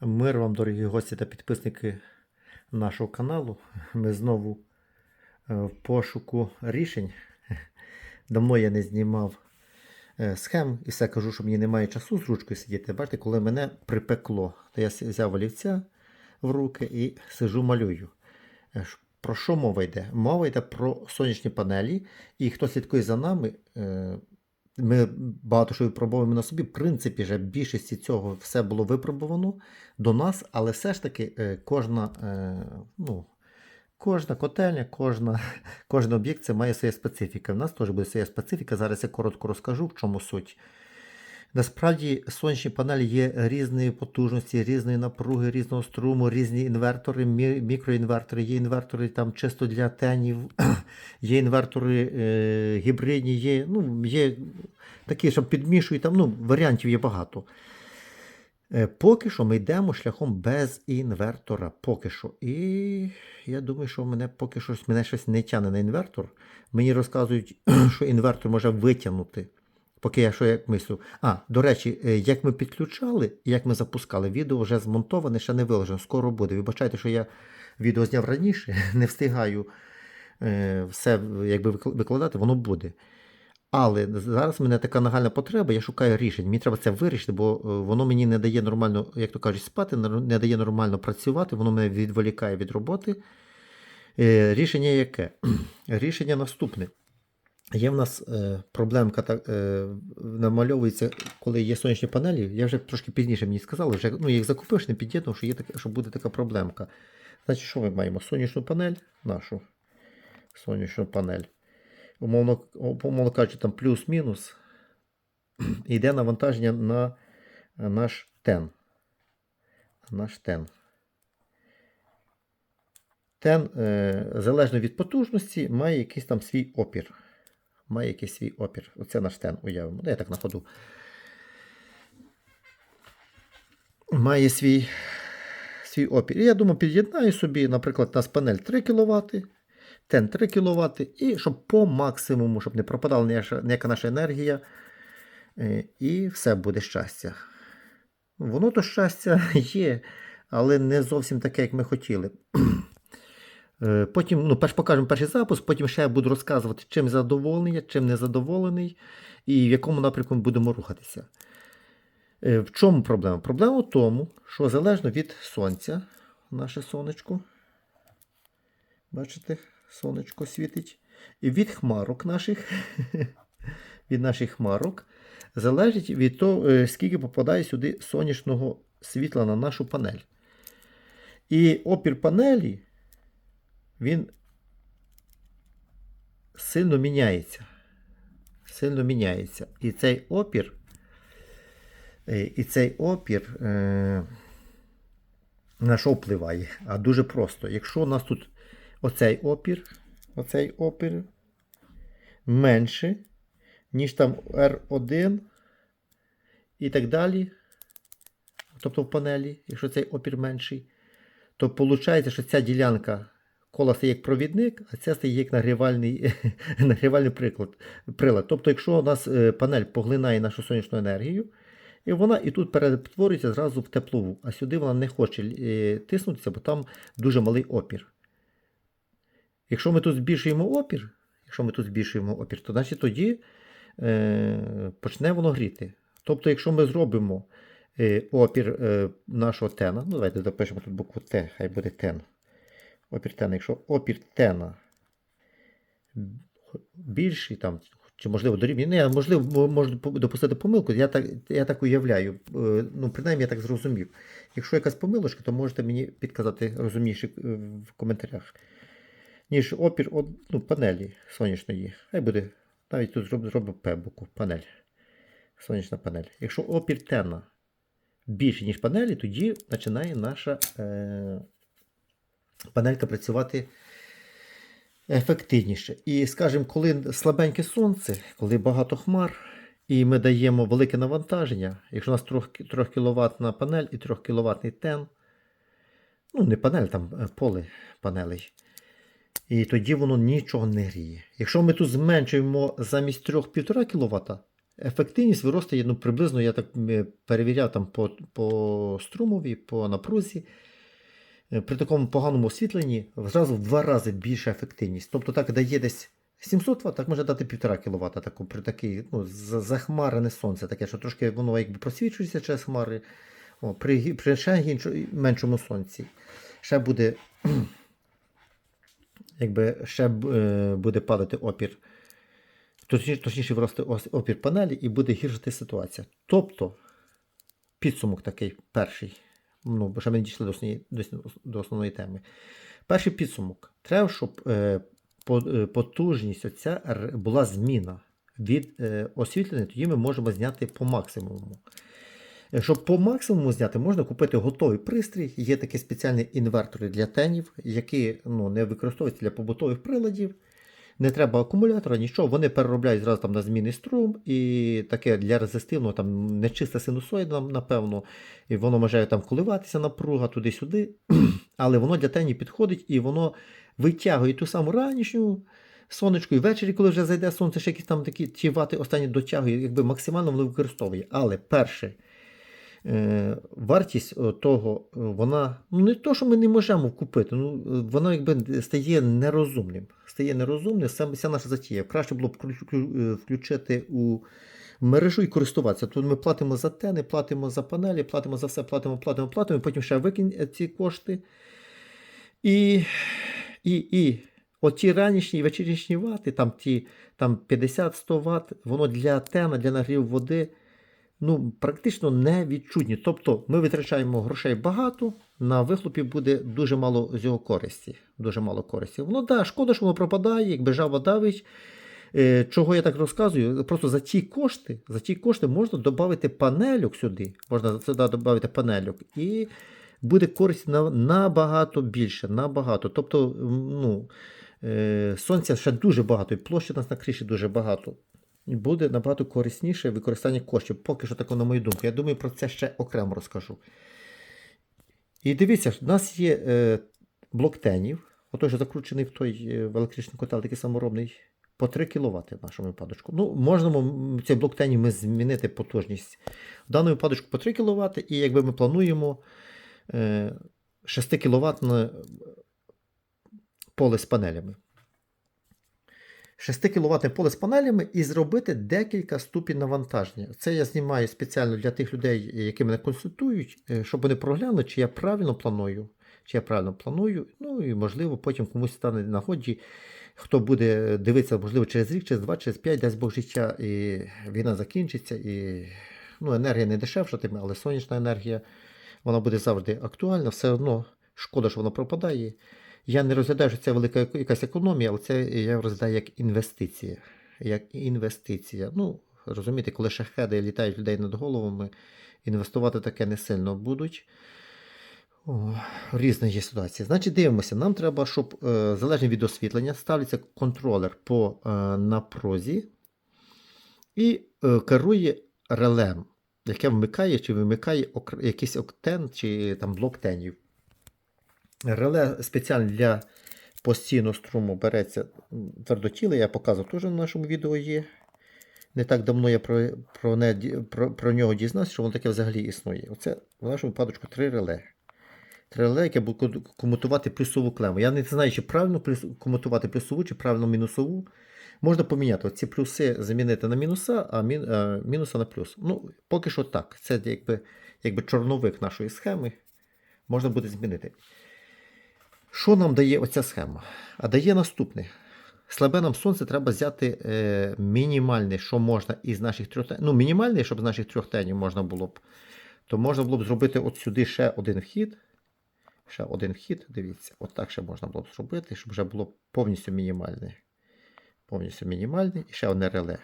Мир вам, дорогі гості та підписники нашого каналу. Ми знову е, в пошуку рішень. Давно я не знімав е, схем і все кажу, що мені немає часу з ручкою сидіти. Бачите, коли мене припекло, то я взяв олівця в руки і сижу малюю. Е, Про що мова йде? Мова йде про сонячні панелі, і хто слідкує за нами, ми багато що випробовуємо на собі. В принципі, вже більшості цього все було випробовано до нас, але все ж таки е, кожна, е, ну, кожна котельня, кожна, кожен об'єкт це має своя специфіка. У нас теж буде своя специфіка. Зараз я коротко розкажу, в чому суть. Насправді сонячні панелі є різної потужності, різної напруги, різного струму, різні інвертори, мі- мікроінвертори, є інвертори там чисто для тенів, є інвертори е, гібридні, є, ну, є такі, що підмішують, там, ну, варіантів є багато. Е, Поки що ми йдемо шляхом без інвертора. Поки що. І я думаю, що мене поки що мене щось не тягне на інвертор. Мені розказують, що інвертор може витягнути. Поки я що як мислю. А, до речі, е, як ми підключали, як ми запускали, відео вже змонтоване, ще не виложено. Скоро буде. Вибачайте, що я відео зняв раніше, не встигаю е, все якби викладати, воно буде. Але зараз в мене така нагальна потреба, я шукаю рішень. Мені треба це вирішити, бо е, воно мені не дає нормально, як то кажуть, спати, не дає нормально працювати, воно мене відволікає від роботи. Рішення яке? Рішення наступне. Є в нас е, проблемка, так, е, намальовується, коли є сонячні панелі. Я вже трошки пізніше мені сказали, вже ну, їх закупив, не під'єднав, що, є таке, що буде така проблемка. Значить, що ми маємо? Сонячну панель, нашу сонячну панель умовно, умовно кажучи, там плюс-мінус, йде навантаження на наш тен. Наш тен. Тен, е, залежно від потужності, має якийсь там свій опір. Має якийсь свій опір. Оце наш тен уявимо. Ну, я так на ходу. Має свій, свій опір. І я думаю, під'єднаю собі, наприклад, у нас панель 3 кВт, тен 3 кВт, і щоб по максимуму, щоб не пропадала ніяка, ніяка наша енергія, е, і все буде щастя. Воно то щастя є, але не зовсім таке, як ми хотіли. Е, Потім, ну, перш покажемо перший запуск, потім ще я буду розказувати, чим задоволений, чим не задоволений, і в якому напрямку ми будемо рухатися. Е, В чому проблема? Проблема в тому, що залежно від сонця, наше сонечко, бачите, сонечко світить, і від хмарок наших, від наших хмарок, залежить від того, е, скільки попадає сюди сонячного світла на нашу панель. І опір панелі, він сильно міняється. Сильно міняється. І цей опір, е, і цей опір е, на що впливає? А дуже просто. Якщо у нас тут оцей опір, оцей опір менше, ніж там R1 і так далі, тобто в панелі, якщо цей опір менший, то виходить, що ця ділянка кола стає як провідник, а ця стає як нагрівальний, нагрівальний приклад, прилад. Тобто, якщо у нас е, панель поглинає нашу сонячну енергію, і вона і тут перетворюється зразу в теплову, а сюди вона не хоче е, тиснутися, бо там дуже малий опір. Якщо ми тут збільшуємо опір, якщо ми тут збільшуємо опір, то значить тоді е, почне воно гріти. Тобто, якщо ми зробимо е, опір е, нашого тена, ну давайте запишемо тут букву Т, хай буде тен. Опір тена. Якщо опір тена більший, там, чи можливо дорівнює, не, можливо, м- можу допустити помилку, я так, я так уявляю, Е, ну, принаймні я так зрозумів. Якщо якась помилочка, то можете мені підказати розумніше е, в коментарях. Ніж опір ну, панелі сонячної. Хай буде, навіть тут зроблю, зроблю П букву, панель. Сонячна панель. Якщо опір тена більший, ніж панелі, тоді починає наша е, панелька працювати ефективніше. І, скажімо, коли слабеньке сонце, коли багато хмар, і ми даємо велике навантаження, якщо у нас 3 кВт панель і 3 кВт тен, ну не панель, там е, поле панелей, і тоді воно нічого не гріє. Якщо ми тут зменшуємо замість 3 1,5 кВт, ефективність виростає ну, приблизно, я так е, перевіряв там по, по струмові, по напрузі. Е, При такому поганому освітленні зразу в два рази більша ефективність. Тобто так дає десь 700 Вт, так може дати 1,5 кВт таку, при такій, ну, захмарене сонце, таке, що трошки воно якби просвічується через хмари. О, при, при ще гінчо- меншому сонці. Ще буде, якби ще е, буде падати опір. Точніше, точніше виросте опір панелі і буде гіршити ситуація. Тобто, підсумок такий перший. Ну, ще ми не дійшли до до, основної теми. Перший підсумок. Треба, щоб е, е, потужність оця була зміна від е, освітлення, тоді ми можемо зняти по максимуму. Е, Щоб по максимуму зняти, можна купити готовий пристрій. Є такі спеціальні інвертори для тенів, які ну, не використовуються для побутових приладів. Не треба акумулятора, нічого. Вони переробляють зразу там на змінний струм, і таке для резистивного, там нечиста синусоїда, напевно, і воно може там коливатися напруга туди-сюди. Але воно для тені підходить і воно витягує ту саму ранішню сонечко, і ввечері, коли вже зайде сонце, ще якісь там такі ті вати останні дотягує, якби максимально воно використовує. Але перше, вартість того, е, вона ну не то, що ми не можемо купити, ну е, воно якби стає нерозумним. Стає нерозумним, саме вся наша затія. Краще було б вклю- вклю- е, включити у мережу і користуватися. Тут ми платимо за тени, платимо за панелі, платимо за все, платимо, платимо, платимо, потім ще викинь е, ці кошти. І, і, і оті ранішні і вечірнішні вати, там ті там 50-100 Вт, воно для тена, для нагріву води ну, практично невідчутні. Тобто ми витрачаємо грошей багато, на вихлопі буде дуже мало з його користі. Дуже мало користі. Воно да, шкода, що воно пропадає, якби жаба давить. Е, Чого я так розказую? Просто за ті кошти, за ті кошти можна додати панельок сюди. Можна сюди додати панельок, і буде користь на, набагато більше. Набагато. Тобто, ну, е, сонця ще дуже багато, і площі у нас на криші дуже багато. Буде набагато корисніше використання коштів. Поки що таке, на мою думку. Я думаю, про це ще окремо розкажу. І дивіться, в нас є е, блок тенів, отой, що закручений в той е, електричний котел, такий саморобний, по 3 кВт в нашому випадочку. Ну, можна цей блок тенів ми змінити потужність. В даному випадочку по 3 кВт, і якби ми плануємо е, 6 кВт поле з панелями. 6 кВт поле з панелями і зробити декілька ступінь навантаження. Це я знімаю спеціально для тих людей, які мене консультують, е, щоб вони проглянули, чи я правильно планую. Чи я правильно планую, ну і можливо потім комусь стане на нагоді, хто буде дивитися, можливо, через рік, через два, через п'ять, дасть Бог життя, і війна закінчиться, і ну, енергія не дешевшатиме, але сонячна енергія вона буде завжди актуальна, все одно шкода, що вона пропадає. Я не розглядаю, що це велика якась економія, але це я розглядаю як інвестиція. Як інвестиція. Ну, розумієте, коли шахеди літають людей над головами, інвестувати таке не сильно будуть. О, різна є ситуація. Значить, дивимося, нам треба, щоб е, залежно від освітлення, ставиться контролер по е, напрузі і е, керує релем, яке вмикає чи вимикає якийсь октен чи там блок тенів. Реле спеціально для постійного струму береться твердотіле, я показував теж на нашому відео є. Не так давно я про, про, не, про, про нього дізнався, що воно таке взагалі існує. Оце в нашому випадку три реле. Три реле, яке буде комутувати плюсову клему. Я не знаю, чи правильно плюс, комутувати плюсову, чи правильно мінусову. Можна поміняти ці плюси замінити на мінуса, а мін, а мінуса на плюс. Ну, поки що так. Це якби, якби чорновик нашої схеми. Можна буде змінити. Що нам дає оця схема? А дає наступне. Слабе нам сонце треба взяти е, мінімальне, що можна із наших трьох тенів. Ну, мінімальний, щоб з наших трьох тенів можна було б. То можна було б зробити от сюди ще один вхід. Ще один вхід, дивіться, от так ще можна було б зробити, щоб вже було повністю мінімальне. Повністю мінімальне і ще одне реле.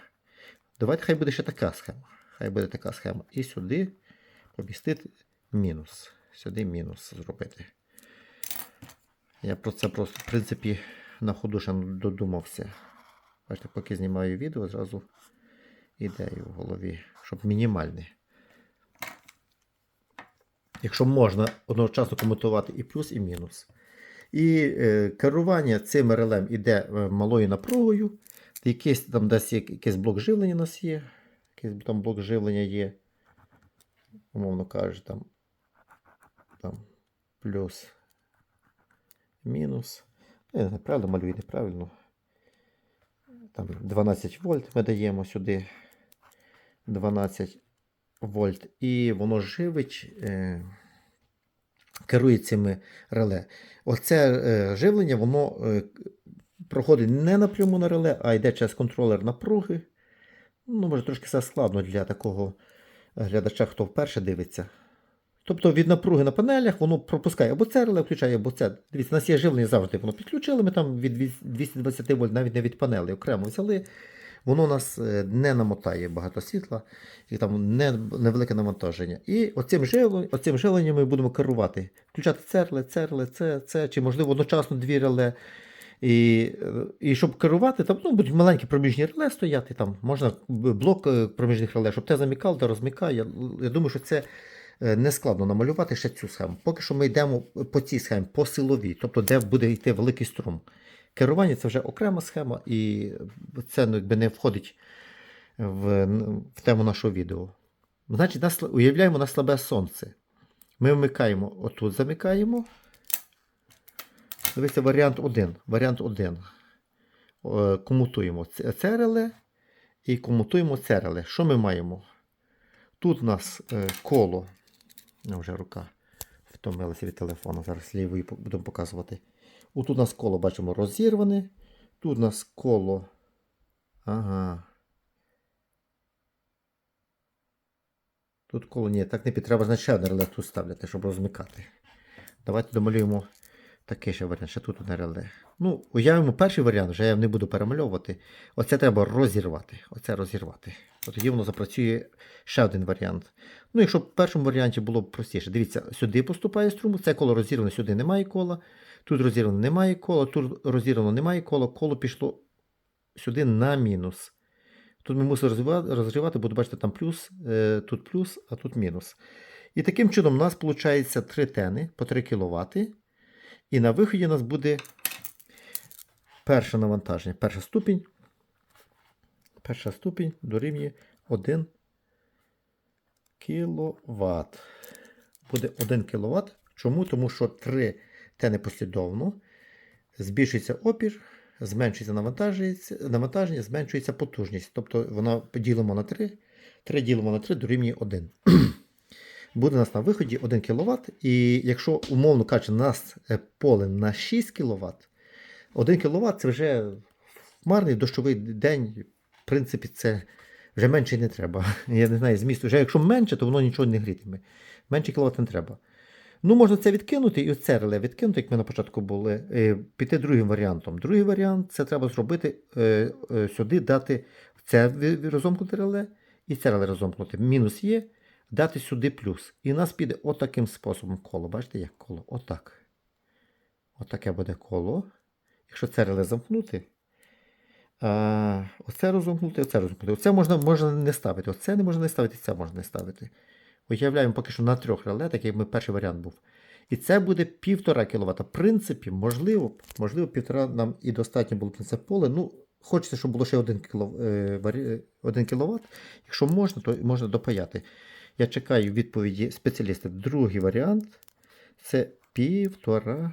Давайте хай буде ще така схема. Хай буде така схема. І сюди помістити мінус. Сюди мінус зробити. Я про це просто, в принципі, на ходу ще додумався. Бачите, поки знімаю відео, зразу ідею в голові, щоб мінімальне. Якщо можна одночасно комутувати і плюс, і мінус. І е, керування цим релем іде е, малою напругою. Якийсь там десь якийсь блок живлення у нас є. якийсь там блок живлення є. Умовно кажучи, там, там плюс, мінус. Ну, Я не знаю, правильно малюю, неправильно. Там 12 вольт ми даємо сюди. 12 вольт. І воно живить, е, керує цими реле. Оце е, живлення, воно е, проходить не напряму на реле, а йде через контролер напруги. Ну, може, трошки це складно для такого глядача, хто вперше дивиться. Тобто від напруги на панелях воно пропускає або це реле включає, або це. Дивіться, у нас є живлення завжди. Воно підключили, ми там від 220 вольт навіть не від панелі окремо взяли. Воно у нас е, не намотає багато світла, і там не, невелике навантаження. І оцим живленням, оцим живленням ми будемо керувати. Включати це реле, це це, чи можливо одночасно дві реле. І, е, і щоб керувати, там ну, будуть маленькі проміжні реле стояти, там можна блок е, проміжних реле, щоб те замікав, те розмикає. Я, я думаю, що це е, не складно намалювати ще цю схему. Поки що ми йдемо по цій схемі, по силовій, тобто де буде йти великий струм. Керування це вже окрема схема, і це ну, якби не входить в, в тему нашого відео. Значить, нас, уявляємо на слабе сонце. Ми вмикаємо, отут замикаємо. Дивіться, варіант 1. Варіант 1. Е, Комутуємо це це і комутуємо це реле. Що ми маємо? Тут у нас е, коло. Ну, вже рука втомилася від телефону. Зараз лівою будемо показувати. Тут у нас коло, бачимо, розірване. Тут у нас коло. Ага. Тут коло ні, так не під треба ще одне реле тут ставляти, щоб розмикати. Давайте домалюємо такий ще варіант, ще тут одне реле. Ну, уявимо перший варіант, вже я не буду перемальовувати. Оце треба розірвати. Оце розірвати. Тоді воно запрацює ще один варіант. Ну, якщо в першому варіанті було б простіше. Дивіться, сюди поступає струм, це коло розірване, сюди немає кола. Тут розірвано немає кола, тут розірвано немає кола, коло пішло сюди на мінус. Тут ми мусимо розривати, бо бачите, там плюс, е, тут плюс, а тут мінус. І таким чином у нас виходить 3 тени по 3 кВт. І на виході у нас буде перше навантаження, перша ступінь. Перша ступінь дорівнює 1 кВт. Буде 1 кВт. Чому? Тому що 3 тени послідовно. Збільшується опір, зменшується навантаження, зменшується потужність. Тобто вона поділимо на 3. 3 ділимо на 3 дорівнює 1. Буде у нас на виході 1 кВт. І якщо, умовно кажучи, у нас е, поле на 6 кВт, 1 кВт це вже хмарний дощовий день. В принципі, це вже менше не треба. Я не знаю, змісту. Вже якщо менше, то воно нічого не грітиме. Менше кіловат не треба. Ну, можна це відкинути і оце реле відкинути, як ми на початку були, е, піти другим варіантом. Другий варіант це треба зробити е, е, сюди, дати це розомкнути реле і це реле розомкнути. Мінус є, дати сюди плюс. І нас піде отаким способом коло. Бачите, як коло? Отак. Отаке буде коло. Якщо це реле замкнути, оце розомкнути, оце розомкнути. Оце можна, можна не ставити. Оце не можна не ставити, це можна не ставити. Уявляємо поки що на трьох реле, так як ми перший варіант був. І це буде 1,5 кВт. В принципі, можливо, можливо, 1,5 нам і достатньо було б на це поле. Ну, хочеться, щоб було ще 1 кВт. 1 кВт. Якщо можна, то можна допаяти. Я чекаю відповіді спеціалістів. Другий варіант це 1,5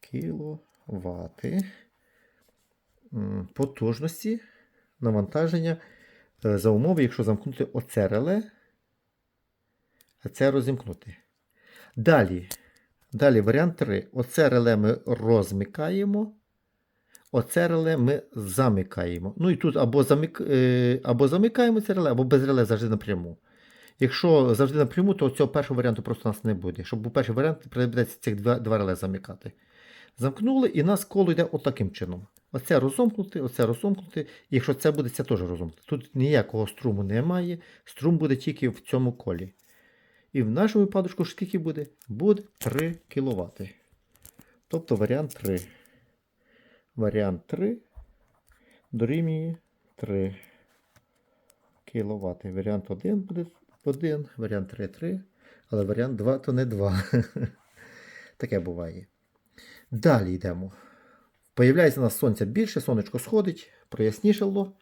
кВт потужності навантаження е, за умови, якщо замкнути оце реле, а це розімкнути. Далі, далі варіант 3. Оце реле ми розмикаємо. Оце реле ми замикаємо. Ну і тут або, замик, е, або замикаємо це реле, або без реле завжди напряму. Якщо завжди напряму, то цього першого варіанту просто у нас не буде. Щоб був перший варіант, прийдеться цих два, два реле замикати. Замкнули, і нас коло йде отаким чином. Оце розомкнути, оце розомкнути. Якщо це буде, це теж розомкнути. Тут ніякого струму немає. Струм буде тільки в цьому колі. І в нашому випадку скільки буде? Буде 3 кВт. Тобто варіант 3. Варіант 3 дорівнює 3 кВт. Варіант 1 буде 1, варіант 3 3. Але варіант 2 то не 2. Таке буває. Далі йдемо. Появляється у нас сонця більше, сонечко сходить, прояснішало.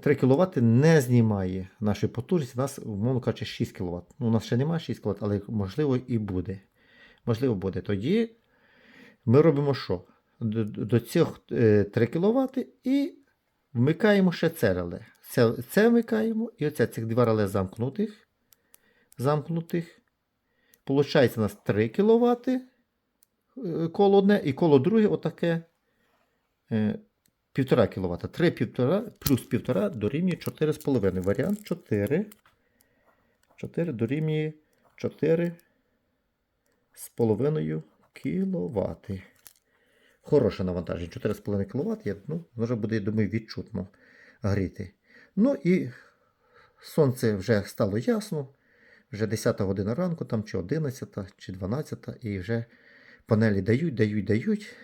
3 кВт не знімає нашої потужності. У нас, умовно кажучи, 6 кВт. Ну, у нас ще немає 6 кВт, але можливо і буде. Можливо, буде. Тоді ми робимо що? До, до цих е, 3 кВт і вмикаємо ще це реле. Це, це вмикаємо, і оце цих два реле замкнутих. Замкнутих. Получається у нас 3 кВт коло одне, і коло друге отаке е, 1,5 кВт. 3 плюс 1,5 дорівнює 4,5. Варіант 4. 4 дорівнює 4 з половиною кВт. Хороше навантаження. 4,5 кВт. Ну, може буде, я думаю, відчутно гріти. Ну і сонце вже стало ясно. Вже 10 година ранку, там чи 11, чи 12, і вже панелі дають, дають, дають.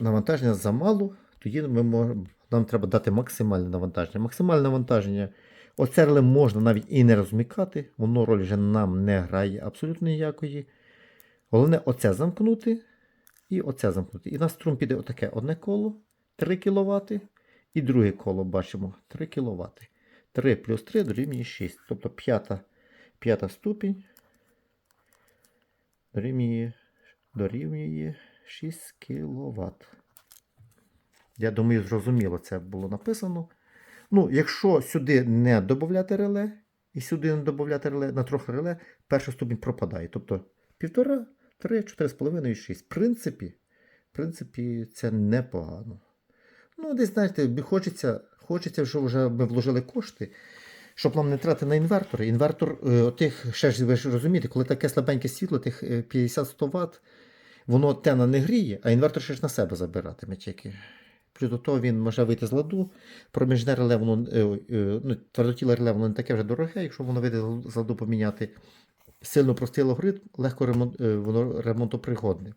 Навантаження замало, тоді ми можемо, нам треба дати максимальне навантаження. Максимальне навантаження. Оце реле можна навіть і не розмикати, воно роль вже нам не грає абсолютно ніякої. Головне оце замкнути і оце замкнути. І на струм піде отаке одне коло 3 кВт. І друге коло бачимо 3 кВт. 3 плюс 3 дорівнює 6. Тобто п'ята, п'ята ступінь дорівнює, дорівнює 6 кВт. Я думаю, зрозуміло це було написано. Ну, якщо сюди не додати реле, і сюди не додати реле, на трохи реле, перша ступінь пропадає. Тобто 1,5, 3, 4,5 і 6. В принципі, в принципі, це непогано. Ну, десь, знаєте, хочеться, хочеться, щоб вже ми вложили кошти, щоб нам не тратити на інвертор. Інвертор, е, тих, ще ж ви ж розумієте, коли таке слабеньке світло, тих е, 50-100 Вт, воно тена не гріє, а інвертор ще ж на себе забиратиме тільки. Плюс до того він може вийти з ладу. Проміжне реле, воно, е, е, ну, твердотіле реле, воно не таке вже дороге, якщо воно вийде з ладу поміняти. Сильно простий алгоритм, легко ремонт, е, воно ремонтопригодне.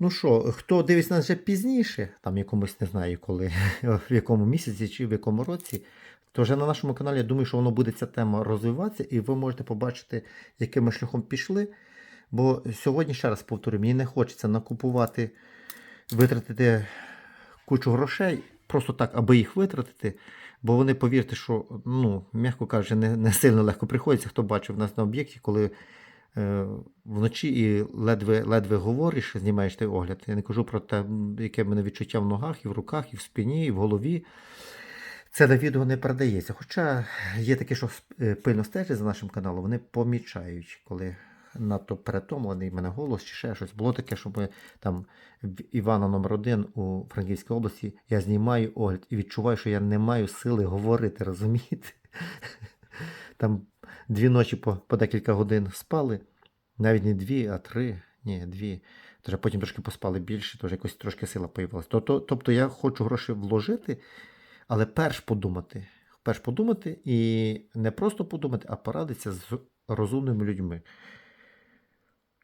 Ну що, хто дивиться нас вже пізніше, там якомусь не знаю коли, в якому місяці чи в якому році, то вже на нашому каналі я думаю, що воно буде ця тема розвиватися, і ви можете побачити, яким ми шляхом пішли. Бо сьогодні, ще раз повторю, мені не хочеться накупувати, витратити кучу грошей, просто так, аби їх витратити. Бо вони, повірте, що, ну, м'яко кажучи, не, не сильно легко приходиться. Хто бачив нас на об'єкті, коли е, вночі і ледве, ледве говориш, знімаєш той огляд. Я не кажу про те, яке в мене відчуття в ногах, і в руках, і в спині, і в голові. Це на відео не передається. Хоча є такі, що е, пильно стежать за нашим каналом, вони помічають, коли надто перетомлений в мене голос чи ще щось. Було таке, що ми там в Івана номер 1 у Франківській області я знімаю огляд і відчуваю, що я не маю сили говорити, розумієте? Там дві ночі по, по декілька годин спали, навіть не дві, а три, ні, дві. Тож потім трошки поспали більше, тож якось трошки сила появилася. Тобто, тобто я хочу гроші вложити, але перш подумати. Перш подумати і не просто подумати, а порадитися з розумними людьми.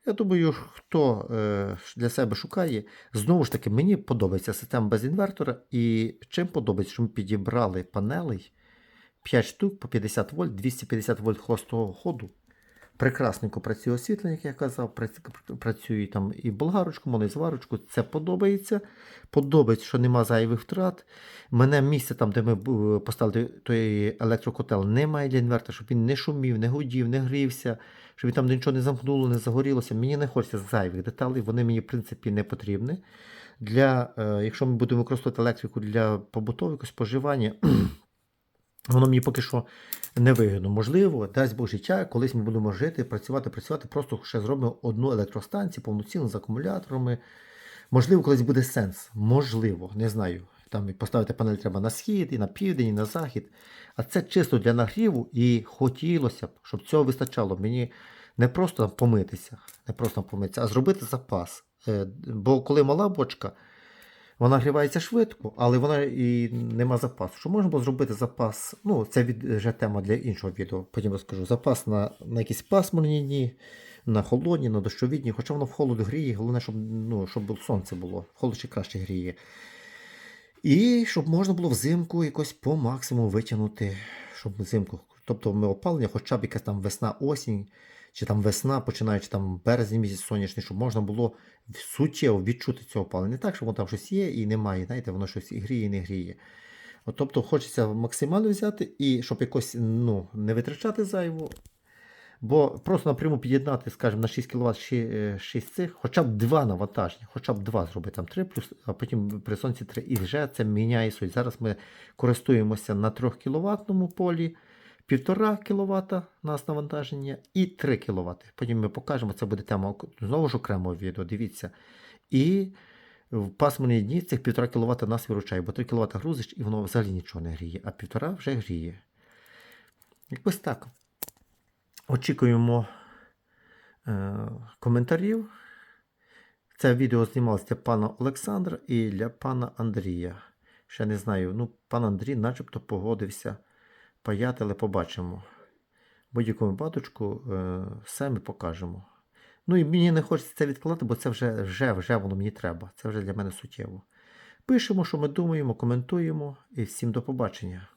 Я думаю, хто е, для себе шукає, знову ж таки, мені подобається система без інвертора. І чим подобається, що ми підібрали панелей 5 штук по 50 вольт, 250 вольт холостого ходу. Прекрасненько працює освітлення, як я казав, прац- працює там і болгарочку, можна і зварочку. Це подобається. Подобається, що нема зайвих втрат. Мене місце там, де ми поставили той електрокотел, немає для інвертора, щоб він не шумів, не гудів, не грівся, щоб він там нічого не замкнуло, не загорілося. Мені не хочеться зайвих деталей, вони мені, в принципі, не потрібні. Для, е, якщо ми будемо використовувати електрику для побутового споживання, воно мені поки що не вигідно. Можливо, дасть Бог життя, колись ми будемо жити, працювати, працювати, просто ще зробимо одну електростанцію повноцінну з акумуляторами. Можливо, колись буде сенс. Можливо, не знаю. Там поставити панель треба на схід, і на південь, і на захід. А це чисто для нагріву, і хотілося б, щоб цього вистачало. Мені не просто помитися, не просто помитися, а зробити запас. Е, Бо коли мала бочка, вона грівається швидко, але вона і нема запасу. Що можна було зробити запас? Ну, це від, вже тема для іншого відео, потім розкажу. Запас на, на якісь пасмурні дні, на холодні, на дощові. Хоча воно в холод гріє, головне, щоб, ну, щоб сонце було. Холод ще краще гріє. І щоб можна було взимку якось по максимуму витягнути, щоб взимку Тобто ми опалення, хоча б якась там весна, осінь, чи там весна, починаючи там березень місяць сонячний, щоб можна було суттєво відчути цього опалення. Не так, що воно там щось є і немає, знаєте, воно щось і гріє, і не гріє. От, тобто хочеться максимально взяти і щоб якось ну, не витрачати зайво. Бо просто напряму під'єднати, скажімо, на 6 кВт 6 цих, хоча б два навантаження, хоча б два зробити там 3, плюс, а потім при сонці 3. І вже це міняє суть. Зараз ми користуємося на 3 кВт полі, 1,5 кВт у нас навантаження і 3 кВт. Потім ми покажемо, це буде тема знову ж окремого відео, дивіться. І в пасмурні дні цих 1,5 кВт нас виручає, бо 3 кВт грузиш і воно взагалі нічого не гріє, а 1,5 вже гріє. Якось так. Очікуємо е, коментарів. Це відео знімалося для пана Олександра і для пана Андрія. Ще не знаю. Ну, пан Андрій начебто погодився паяти, але побачимо. Будь-якому випадку е, все ми покажемо. Ну і мені не хочеться це відкладати, бо це вже, вже, вже воно мені треба. Це вже для мене суттєво. Пишемо, що ми думаємо, коментуємо і всім до побачення.